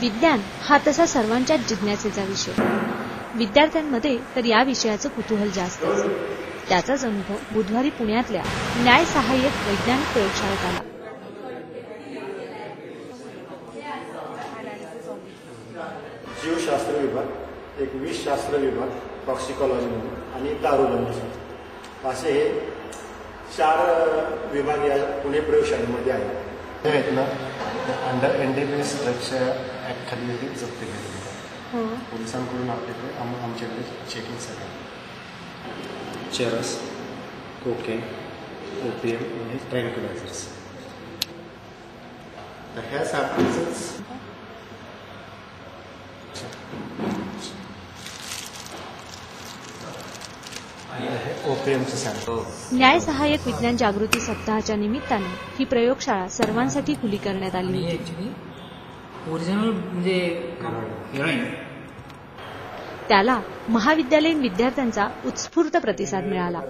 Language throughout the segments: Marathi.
विज्ञान हा तसा सर्वांच्या जिज्ञासेचा विषय. विद्यार्थ्यांमध्ये तर या विषयाचं कुतूहल जास्त असे त्याचाच अनुभव बुधवारी पुण्यातल्या न्याय सहाय्यक वैज्ञानिक प्रयोगशाळेत आला. जीवशास्त्र विभाग एक विषशास्त्र विभाग टॉक्सिकॉलॉजी म्हणून आणि दारुबंदी असे हे चार विभाग या पुणे प्रयोगशाळेमध्ये आहेत. आहेत ना under N D P S ड्रग्सच्या ॲक्टखाली हे जप्त केलेले आहेत. पोलिसांकडून आपल्याकडे आम आमच्याकडे चेकिंगसाठी चेरस कोकेन ओपीएम आणि ट्रँक्युलायझर्स तर ह्या साखळीचंच न्याय सहाय्यक विज्ञान जागृती सप्ताहाच्या निमित्तानं ही प्रयोगशाळा सर्वांसाठी खुली करण्यात आली होती. ओरिजिनल म्हणजे हिरोईन त्याला महाविद्यालयीन विद्यार्थ्यांचा उत्स्फूर्त प्रतिसाद मिळाला.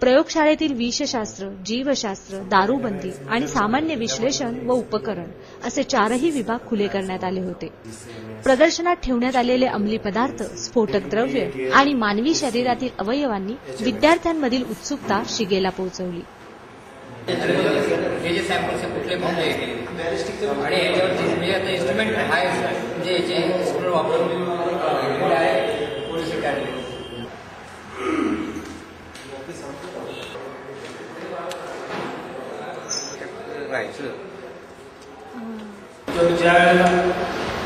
प्रयोगशाळेतील विषशास्त्र जीवशास्त्र दारूबंदी आणि सामान्य विश्लेषण व उपकरण असे चारही विभाग खुले करण्यात आले होते. प्रदर्शनात ठेवण्यात आलेले अंमली पदार्थ स्फोटक द्रव्य आणि मानवी शरीरातील अवयवांनी विद्यार्थ्यांमधील उत्सुकता शिगेला पोहोचवली. हे जे सॅम्पल्स कुठले आणि इन्स्ट्रुमेंट म्हणजे जे इन्स्ट्रुमेंट वापरून direct पोलीस काढले तर ज्या वेळेला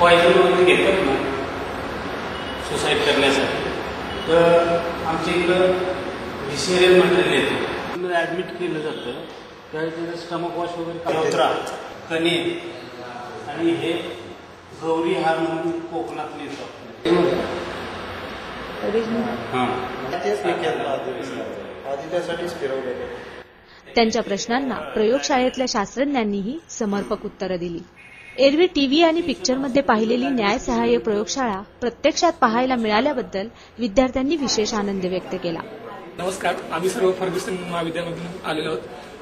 पॉयझन घेतात ना सुसाईड करण्यासाठी तर आमच्या इकडं व्हिसेरियल मटेरियल येतं. ॲडमिट केलं जातं त्यावेळी त्याचं स्टमक वॉश वगैरे नवत्रा कणे आणि हे गौरी हार म्हणून कोकणात हां. हे फिरवलेलं त्यांच्या प्रश्नांना प्रयोगशाळेतल्या शास्त्रज्ञांनीही समर्पक उत्तरं दिली. एरवी टीव्ही आणि पिक्चरमध्ये पाहिलेली न्याय सहाय्य प्रयोगशाळा प्रत्यक्षात पाहायला मिळाल्याबद्दल विद्यार्थ्यांनी विशेष आनंद व्यक्त केला. नमस्कार. आम्ही सर्व फर्ग्युसन महाविद्यालयामधून आलेलो आहोत.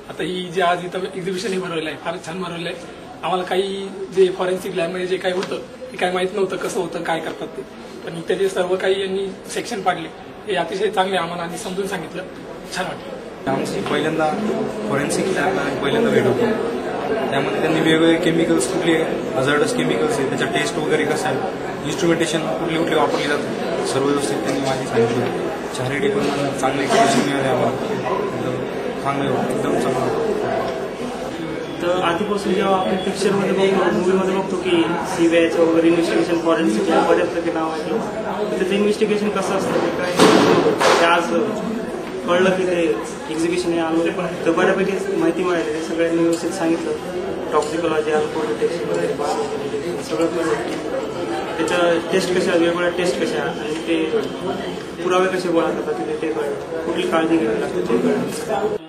आता ही जे आज इथं एक्झिबिशन हे भरवलं आहे फार छान भरवलं आहे. आम्हाला काही जे फॉरेन्सिक लॅबमध्ये जे काही होतं ते काही माहीत नव्हतं कसं होतं काय करतात ते. पण इथे जे सर्व काही यांनी सेक्शन पाडले हे अतिशय चांगले आम्हाला आणि समजून सांगितलं. छान वाटलं. आमची पहिल्यांदा फॉरेन्सिक लॅबला पहिल्यांदा भेट होती. त्यामध्ये त्यांनी वेगवेगळे केमिकल्स कुठले हजार्डस केमिकल्स आहे त्याचा टेस्ट वगैरे कसं आहे इन्स्ट्रुमेंटेशन कुठले कुठले वापरले जातात सर्व व्यवस्थित त्यांनी माहिती सांगितली. चॅरिटी पण चांगले मिळाले आम्हाला. एकदम चांगले एकदम चांगलं. तर आधीपासून जेव्हा आपण पिक्चरमध्ये बघतो मूवीमध्ये बघतो की सीबीआयचं वगैरे इन्व्हेस्टिगेशन फॉरेन्सिक बऱ्याच बऱ्यापैकी नाव आहे. तर त्याचं इन्व्हेस्टिगेशन कसं असतं ते काय? आज कळलं की ते एक्झिबिशन हे आलं तर बऱ्यापैकी माहिती मिळाली. ते सगळ्यांनी व्यवस्थित सांगितलं. टॉक्सिकॉलॉजी अल्कोहोल टेस्ट वगैरे सगळं त्याच्या टेस्ट कशा वेगवेगळ्या टेस्ट कशा आणि ते पुरावे कसे गोळा करतात ते ते कळलं. कुठली काळजी घ्यावी लागते ते कळलं.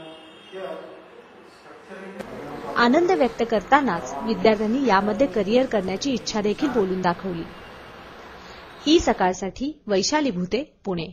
आनंद व्यक्त करतानाच विद्यार्थ्यांनी यामध्ये करिअर करण्याची इच्छा देखील बोलून दाखवली. ई सकाळसाठी वैशाली भूते पुणे.